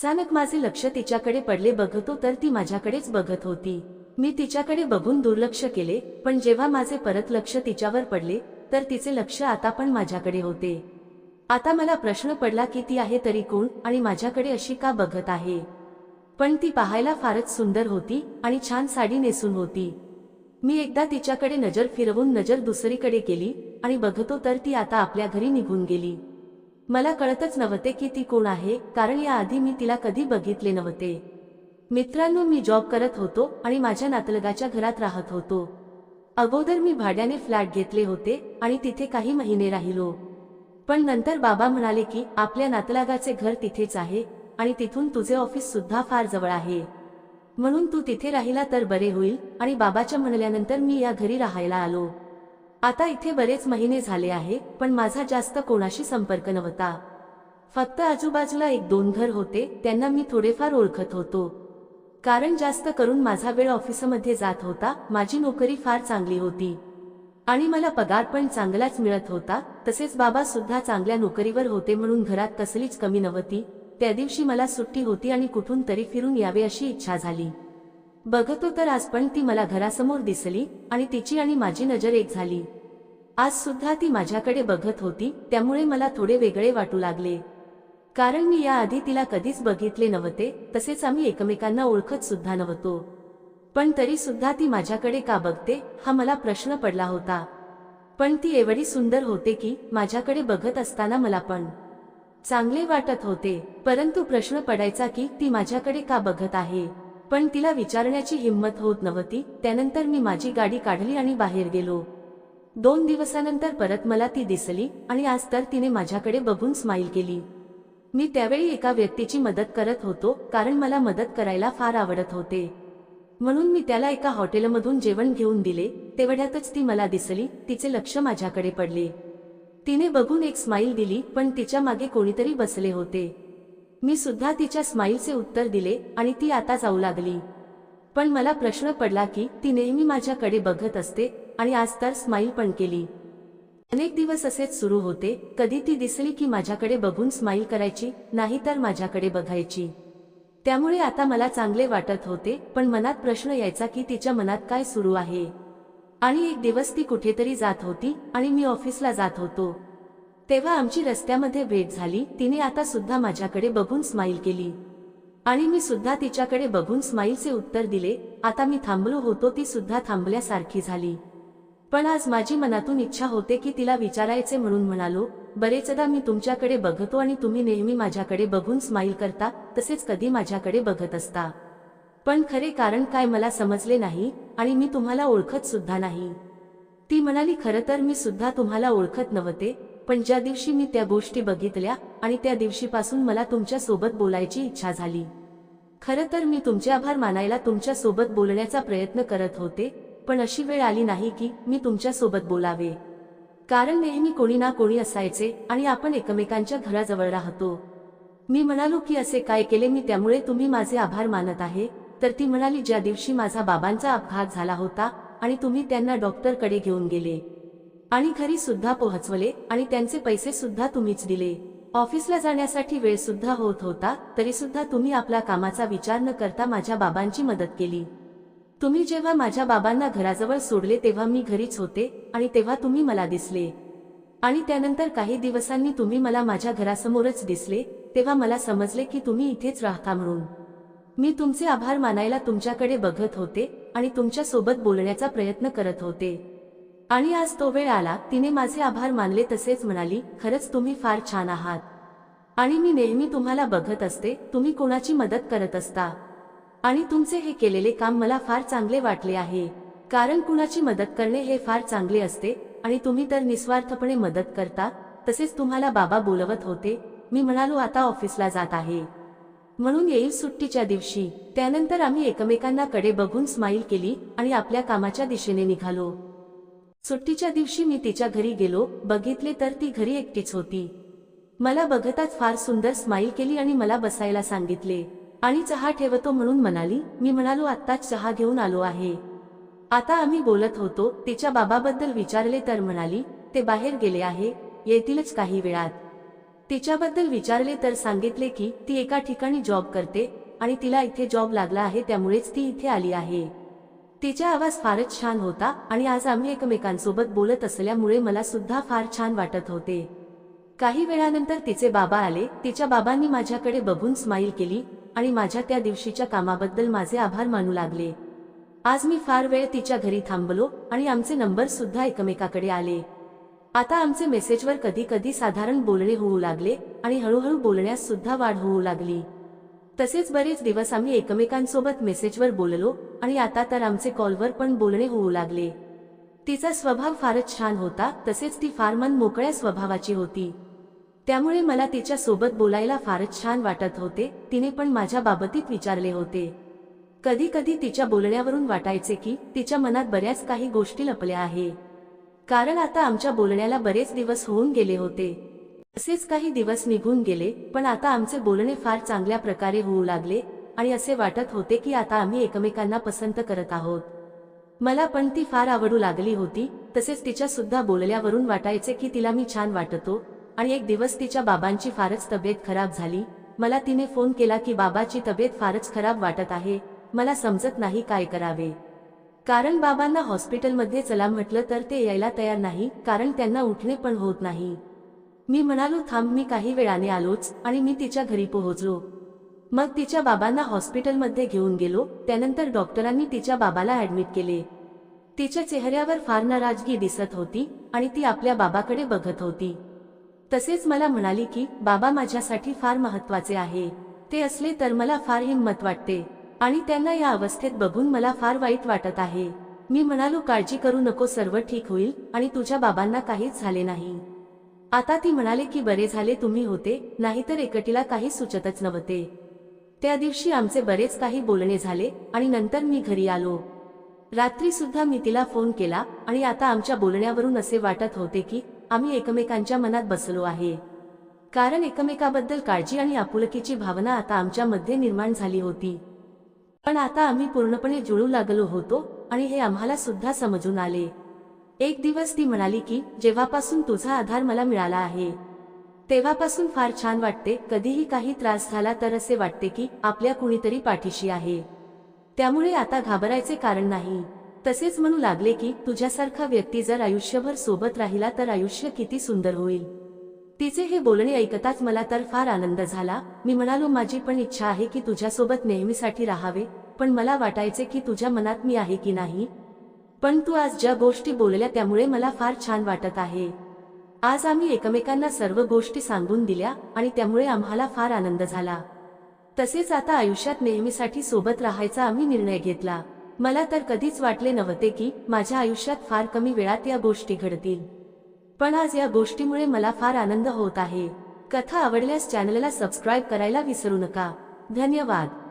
अचानक माझे लक्ष तिच्याकडे पडले बघतो तर ती माझ्याकडेच बघत होती. मी तिच्याकडे बघून दुर्लक्ष केले पण जेव्हा माझे परत लक्ष तिच्यावर पडले तर तिचे लक्ष आता पण माझ्याकडे होते. आता मला प्रश्न पडला की ती आहे तरी कोण आणि माझ्याकडे अशी का बघत आहे? पण ती पाहायला फारच सुंदर होती आणि छान साडी नेसून होती. मी एकदा तिच्याकडे नजर फिरवून नजर दुसरीकडे केली आणि बघतो तर ती आता आपल्या घरी निघून गेली. मला कळतच नव्हते की ती कोण आहे कारण याआधी मी तिला कधी बघितले नव्हते. मित्रांनो मी जॉब करत होतो आणि माझ्या नातलगाच्या घरात राहत होतो. अगोदर मी भाड्याने फ्लॅट घेतले होते आणि तिथे काही महिने राहिलो. पण नंतर बाबा म्हणाले की आपल्या नातलागाचे घर तिथेच आहे आणि तिथून तुझे ऑफिस सुद्धा फार जवळ आहे. म्हणून तू तिथे राहिला तर बरे होईल आणि बाबाच्या म्हणल्यानंतर मी या घरी राहायला आलो. आता इथे बरेच महिने झाले आहे पण माझा जास्त कोणाशी संपर्क नव्हता. फक्त आजूबाजूला एक दोन घर होते त्यांना मी थोडेफार ओळखत होतो. कारण जास्त करून माझा वेळ ऑफिसमध्ये जात होता माझी नोकरी फार चांगली होती. आणि मला पगार पण चांगलाच मिळत होता तसेच बाबा सुद्धा चांगल्या नोकरीवर होते म्हणून घरात कसलीच कमी नव्हती त्या दिवशी मला सुट्टी होती आणि कुठून तरी फिरून यावे अशी इच्छा झाली. बघतो तर आज पण ती मला घरासमोर दिसली आणि तिची आणि माझी नजर एक झाली. आज सुद्धा ती माझ्याकडे बघत होती त्यामुळे मला थोडे वेगळे वाटू लागले. कारण मी याआधी तिला कधीच बघितले नव्हते तसेच आम्ही एकमेकांना ओळखत सुद्धा नव्हतो. पण तरी सुद्धा ती माझ्याकडे का बघते हा मला प्रश्न पडला होता. पण ती एवढी सुंदर होते की माझ्याकडे बघत असताना मला पण चांगले वाटत होते परंतु प्रश्न पडायचा की ती माझ्याकडे का बघत आहे? पण तिला विचारण्याची हिंमत होत नव्हती. त्यानंतर मी माझी गाडी काढली आणि बाहेर गेलो. दोन दिवसानंतर परत मला ती दिसली आणि आज तर तिने माझ्याकडे बघून स्माईल केली. मी त्यावेळी एका व्यक्तीची मदत करत होतो कारण मला मदत करायला फार आवडत होते. म्हणून मी त्याला एका हॉटेलमधून जेवण घेऊन दिले. तेवढ्यातच ती मला दिसली तिचे लक्ष माझ्याकडे पडले. तिने बघून एक स्माईल दिली पण तिच्यामागे कोणीतरी बसले होते. मी सुद्धा तिच्या स्माईलचे उत्तर दिले आणि ती आता जाऊ लागली. पण मला प्रश्न पडला की ती नेहमी माझ्याकडे बघत असते आणि आज तर स्माईल पण केली. अनेक दिवस असेच सुरू होते कधी ती दिसली की माझ्याकडे बघून स्माईल करायची नाही तर माझ्याकडे बघायची. त्यामुळे आता मला चांगले वाटत होते पण मनात प्रश्न यायचा की तिच्या मनात काय सुरू आहे. आणि एक दिवस ती कुठेतरी जात होती आणि मी ऑफिसला जात होतो. तेव्हा आमची रस्त्यामध्ये भेट झाली. तिने आता सुद्धा माझ्याकडे बघून स्माईल केली. आणि मी सुद्धा तिच्याकडे बघून स्माईलचे उत्तर दिले. आता मी थांबलो होतो ती सुद्धा थांबल्यासारखी झाली. पण आज माझी मनातून इच्छा होते की तिला विचारायचे म्हणून म्हणालो बरेचदा मी तुमच्याकडे बघतो आणि तुम्ही नेहमी माझ्याकडे बघून स्माईल करता तसेच कधी माझ्याकडे बघत असता. पण खरे कारण काय मला समजले नाही आणि मी तुम्हाला ओळखत सुद्धा नाही. ती म्हणाली खरं तर मी सुद्धा तुम्हाला ओळखत नव्हते पण ज्या दिवशी मी त्या गोष्टी बघितल्या आणि त्या दिवशीपासून मला तुमच्यासोबत बोलायची इच्छा झाली. खरं तर मी तुमचे आभार मानायला तुमच्यासोबत बोलण्याचा प्रयत्न करत होते पण अशी वेळ आली नाही की मी तुमच्यासोबत बोलावे. कारण नेहमी कोणी ना कोणी असायचे आणि आपण एकमेकांच्या घराजवळ राहतो. मी म्हणालो की असे काय केले मी त्यामुळे तुम्ही माझे आभार मानत आहे तर ती म्हणाली ज्या दिवशी माझा बाबांचा अपघात झाला होता आणि तुम्ही त्यांना डॉक्टरकडे घेऊन गेले. आणि घरी सुद्धा पोहोचवले आणि त्यांचे पैसे सुद्धा तुम्हीच दिले. ऑफिसला जाण्यासाठी वेळ सुद्धा होत होता तरी सुद्धा तुम्ही आपला कामाचा विचार न करता माझ्या बाबांची मदत केली. तुम्ही जेव्हा माझ्या बाबांना घराजवळ सोडले तेव्हा मी घरीच होते आणि तेव्हा तुम्ही मला दिसले. आणि त्यानंतर काही दिवसांनी तुम्ही मला माझ्या घरासमोरच दिसले तेव्हा मला समजले की तुम्ही इथेच राहता म्हणून. मी तुमचे आभार मानायला तुमच्याकडे बघत होते आणि तुमच्यासोबत बोलण्याचा प्रयत्न करत होते. आणि आज तो वेळ आला तिने माझे आभार मानले तसेच म्हणाली खरंच तुम्ही फार छान आहात. आणि मी नेहमी तुम्हाला बघत असते तुम्ही कोणाची मदत करत असता. आणि तुमचे हे केलेले काम मला फार चांगले वाटले आहे. कारण कुणाची मदत करणे हे फार चांगले असते आणि तुम्ही तर निस्वार्थपणे मदत करता तसेच तुम्हाला बाबा बोलवत होते मी म्हणालो आता ऑफिसला जात आहे. म्हणून येईल सुट्टीच्या दिवशी. त्यानंतर आम्ही एकमेकांना कडे बघून स्माईल केली आणि आपल्या कामाच्या दिशेने निघालो. सुट्टीच्या दिवशी मी तिच्या घरी गेलो बघितले तर ती घरी एकटीच होती. मला बघताच फार सुंदर स्माईल केली आणि मला बसायला सांगितले. आणि चहा ठेवतो म्हणून म्हणाली मी म्हणालो आत्ताच चहा घेऊन आलो आहे. आता आम्ही बोलत होतो तिच्या बाबाबद्दल विचारले तर म्हणाली ते बाहेर गेले आहे येतीलच काही वेळात. तिच्याबद्दल विचारले तर सांगितले की ती एका ठिकाणी जॉब करते आणि तिला इथे जॉब लागला आहे त्यामुळेच ती इथे आली आहे. तिचा आवाज फारच छान होता आणि आज आम्ही एकमेकांसोबत बोलत असल्यामुळे मला सुद्धा फार छान वाटत होते. काही वेळानंतर तिचे बाबा आले तिच्या बाबांनी माझ्याकडे बघून स्माईल केली आणि माझ्या त्या दिवशीच्या कामाबद्दल माझे आभार मानू लागले. आज मी फार वेळ तिच्या घरी थांबलो आणि आमचे नंबर सुद्धा एकमेकाकडे आले. आता आमचे मेसेजवर कधी कधी साधारण बोलणे होऊ लागले आणि हळूहळू बोलण्यास सुद्धा वाढ होऊ लागली. तसेच बरेच दिवस आम्ही एकमेकांसोबत मेसेजवर बोललो आणि आता तर आमचे कॉलवर पण बोलणे होऊ लागले. तिचा स्वभाव फारच छान होता तसेच ती फार मन मोकळ्या स्वभावाची होती. त्यामुळे मला तिच्या सोबत बोलायला फारच छान वाटत होते तिने पण माझ्या बाबतीत विचारले होते. कधी कधी तिच्या बोलण्यावरून वाटायचे की तिच्या मनात बऱ्याच काही गोष्टी लपल्या आहे. कारण आता आमच्या बोलण्याला बरेच दिवस होऊन गेले होते. असेच काही दिवस निघून गेले पण आता आमचे बोलणे फार चांगल्या प्रकारे होऊ लागले आणि असे वाटत होते की आता आम्ही एकमेकांना पसंत करत आहोत. मला पण ती फार आवडू लागली होती तसेच तिच्या सुद्धा बोलल्यावरून वाटायचे की तिला मी छान वाटतो आणि एक दिवस तिच्या बाबांची फारच तब्येत खराब झाली. मला तिने फोन केला की बाबाची तब्येत फारच खराब वाटत आहे मला समजत नाही काय करावे. कारण बाबांना हॉस्पिटलमध्ये चला म्हटलं तर ते यायला तयार नाही कारण त्यांना उठणे पण होत नाही. मी म्हणालो थांब मी काही वेळाने आलोच आणि मी तिच्या घरी पोहोचलो. मग तिच्या बाबांना हॉस्पिटलमध्ये घेऊन गेलो. त्यानंतर डॉक्टरांनी तिच्या बाबाला ऍडमिट केले. तिच्या चेहऱ्यावर फार नाराजगी दिसत होती आणि ती आपल्या बाबाकडे बघत होती. तसेच मला म्हणाली की बाबा माझ्यासाठी फार महत्त्वाचे आहे. ते असले तर मला फार हिंमत वाटते आणि त्यांना या अवस्थेत बघून मला फार वाईट वाटत आहे. मी म्हणालो काळजी करू नको सर्व ठीक होईल आणि तुझ्या बाबांना काहीच झाले नाही. आता ती म्हणाले की बरे झाले तुम्ही होते नाहीतर एकटीला काही सुचतच नव्हते. त्या दिवशी आमचे बरेच काही बोलणे झाले आणि नंतर मी घरी आलो. रात्री सुद्धा मी तिला फोन केला आणि आता आमच्या बोलण्यावरून असे वाटत होते की आम्ही एकमेकांच्या मनात बसलो आहे. कारण एकमेकाबद्दल काळजी आणि आपुलकीची भावना आता आमच्यामध्ये निर्माण झाली होती. पण आता आम्ही पूर्णपणे जुळू लागलो होतो आणि हे आम्हाला सुद्धा समजून आले. एक दिवस ती म्हणाली की जेव्हापासून तुझा आधार मला मिळाला आहे तेव्हापासून फार छान वाटते कधीही काही त्रास झाला तर असे वाटते की आपल्या कुणीतरी पाठीशी आहे. त्यामुळे आता घाबरायचे कारण नाही. तसेच म्हणू लागले की तुझ्यासारखा व्यक्ती जर आयुष्यभर सोबत राहिला तर आयुष्य किती सुंदर होईल. तिचे हे बोलणे ऐकताच मला तर फार आनंद झाला. मी म्हणालो माझी पण इच्छा आहे की तुझ्यासोबत नेहमीसाठी राहावे पण मला वाटायचे की तुझ्या मनात मी आहे की नाही? पण तू आज ज्या गोष्टी बोलल्या त्यामुळे मला फार छान वाटत आहे. आज आम्ही एकमेकांना सर्व गोष्टी सांगून दिल्या आणि त्यामुळे आम्हाला फार आनंद झाला. तसेच आता आयुष्यात नेहमीसाठी सोबत राहायचा आम्ही निर्णय घेतला. मला तर कधीच वाटले नव्हते की माझ्या आयुष्यात फार कमी वेळात या गोष्टी घडतील. पण आज या गोष्टीमुळे मला फार आनंद होत आहे. कथा आवडल्यास चॅनलला सबस्क्राईब करायला विसरू नका. धन्यवाद.